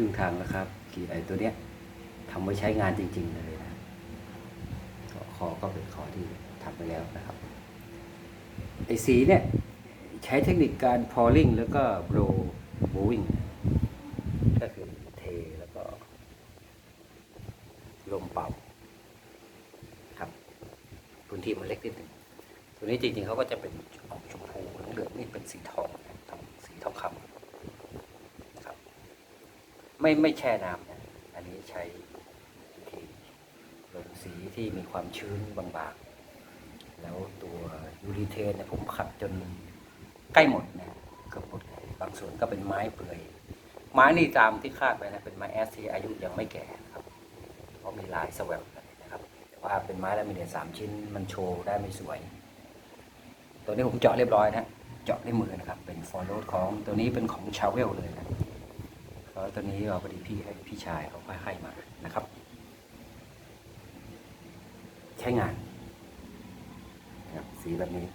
รึ่งทางแล้วครับกีไอตัวเนี้ยทำไว้ใช้งานจริง ๆ เลยนะก็คอก็เป็นคอที่ทำไปแล้วนะครับไอสีเนี่ยใช้เทคนิคการ pouring แล้วก็ blow blowing ก็คือเทแล้วก็ลมเป่าครับพื้นที่มันเล็กนิดหนึ่งตัวนี้จริงๆเขาก็จะเป็นออกชมพูเหลืองๆนี่เป็นสีทองนะทองสีทองคำนะครับ ไม่ไม่แช่น้ำนะอันนี้ใช้วิธีลงสีที่มีความชื้นบางๆ แล้วตัวยูริเทนเนี่ยผมขัดจนใกล้หมดนะเกือบหมดเลบางส่วนก็เป็นไม้เปื่อย ไม้นี่ตามที่คาดไว้นะเป็นไม้แอสที่อายุยังไม่แก่ครับ เพราะมีลายสวบนะครับ แต่ว่าเป็นไม้แลามิเนตสามชิ้นมันโชว์ได้ไม่สวย ตัวนี้ผมเจาะเรียบร้อยนะ เจาะด้วยมือนะครับ เป็นฟอร์โรดของตัวนี้เป็นของชาเวลเลยนะ แล้วตอนนี้เราพอดีพี่ให้พี่ชายเขาค่อยให้มานะครับ ใช้งานนะครับสีแบบนี้